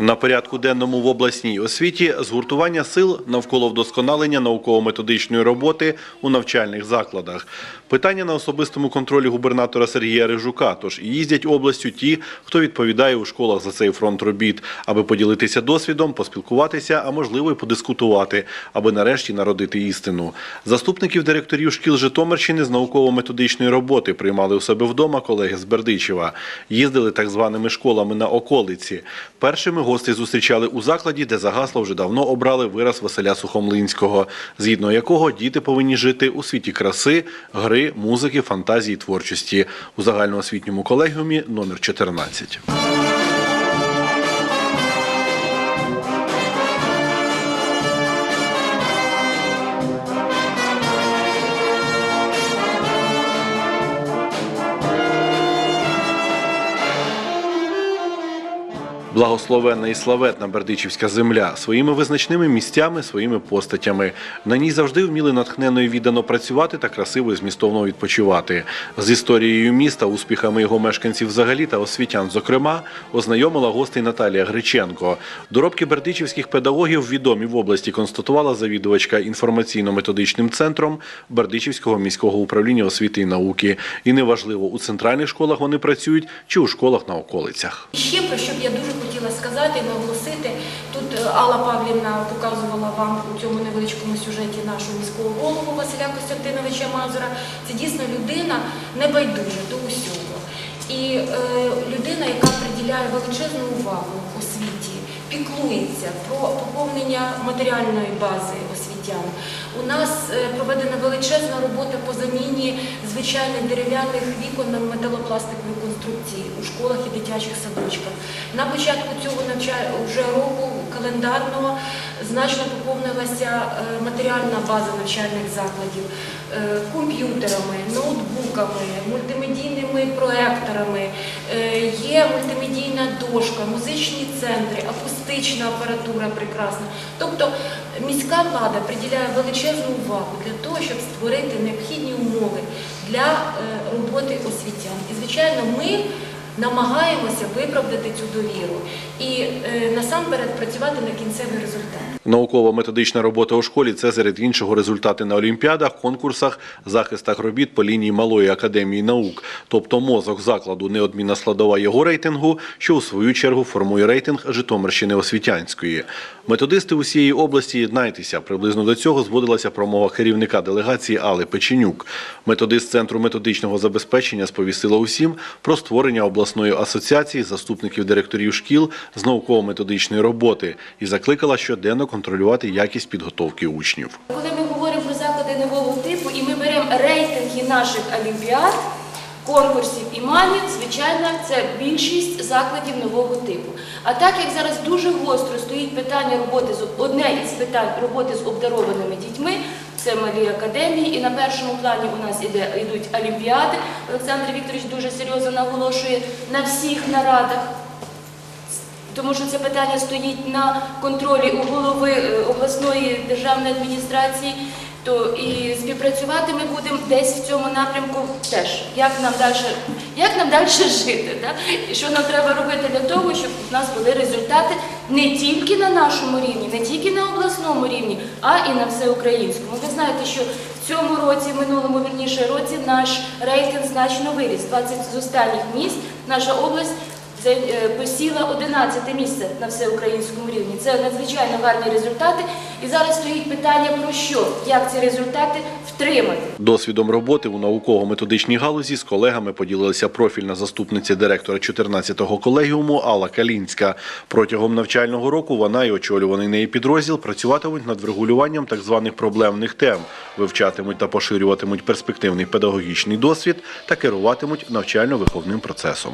На порядку денному в обласній освіті згуртування сил навколо вдосконалення науково-методичної роботи у навчальних закладах. Питання на особистому контролі губернатора Сергія Рижука. Тож їздять областю ті, хто відповідає у школах за цей фронт робіт, аби поділитися досвідом, поспілкуватися, а можливо й подискутувати, аби нарешті народити істину. Заступників директорів шкіл Житомирщини з науково-методичної роботи приймали у себе вдома колеги з Бердичева. Їздили так званими школами на околиці. Першими гостей зустрічали у закладі, де за гасло вже давно обрали вираз Василя Сухомлинського, згідно якого діти повинні жити у світі краси, гри, музики, фантазії, творчості у загальноосвітньому колегіумі номер 14. Благословенна і славетна Бердичівська земля своїми визначними місцями, своїми постатями. На ній завжди вміли натхненно і віддано працювати та красиво і змістовно відпочивати. З історією міста, успіхами його мешканців взагалі та освітян, зокрема, ознайомила гостей Наталія Греченко. Доробки бердичівських педагогів відомі в області констатувала завідувачка інформаційно-методичним центром Бердичівського міського управління освіти і науки. І неважливо, у центральних школах вони працюють чи у школах на околицях. Ще про що я дуже хотіла сказати і наголосити, тут е, Алла Павлівна показувала вам у цьому невеличкому сюжеті нашого міського голову Василя Костянтиновича Мазура. Це дійсно людина небайдужа до усього. І е, людина, яка приділяє величезну увагу освіті, піклується про поповнення матеріальної бази освітян. У нас е, проведена величезна робота по заміні звичайних дерев'яних вікон на металопластикові конструкції у школах і дитячих садочках. На початку цього вже року календарного значно поповнилася е, матеріальна база навчальних закладів е, комп'ютерами, ноутбуками, мультимедійними проекторами, е, є мультимедійна дошка, музичні центри, акустична апаратура прекрасна. Тобто міська влада приділяє величезну увагу для того, щоб створити необхідні умови для роботи освітян. І, звичайно, ми намагаємося виправдати цю довіру і е, насамперед працювати на кінцевий результат. Науково-методична робота у школі це серед іншого результати на олімпіадах, конкурсах, захистах робіт по лінії Малої академії наук. Тобто мозок закладу неодмінна складова його рейтингу, що у свою чергу формує рейтинг Житомирщини освітянської. Методисти усієї області єднайтеся. Приблизно до цього зводилася промова керівника делегації Алли Печенюк. Методист центру методичного забезпечення сповістила усім про створення обласної асоціації заступників директорів шкіл з науково-методичної роботи і закликала щоденно контролювати якість підготовки учнів. Коли ми говоримо про заклади нового типу і ми беремо рейтинги наших олімпіад, конкурсів і манів, звичайно, це більшість закладів нового типу. А так як зараз дуже гостро стоїть питання роботи з одне із питань роботи з обдарованими дітьми, це малі академії, і на першому плані у нас іде йдуть олімпіади. Олександр Вікторович дуже серйозно наголошує на всіх нарадах. Тому що це питання стоїть на контролі у голови е, обласної державної адміністрації, то і співпрацювати ми будемо десь в цьому напрямку теж. Як нам далі, як нам далі жити? Да? І що нам треба робити для того, щоб у нас були результати не тільки на нашому рівні, не тільки на обласному рівні, а і на всеукраїнському. Ви знаєте, що в цьому році, в минулому вірніше році, наш рейтинг значно виріс. 20 з останніх місць наша область посіла 11 місце на всеукраїнському рівні. Це надзвичайно гарні результати. І зараз стоїть питання про що? Як ці результати втримати? Досвідом роботи у науково-методичній галузі з колегами поділилася профільна заступниця директора 14-го колегіуму Алла Калінська. Протягом навчального року вона і очолюваний неї підрозділ працюватимуть над врегулюванням так званих проблемних тем, вивчатимуть та поширюватимуть перспективний педагогічний досвід та керуватимуть навчально-виховним процесом.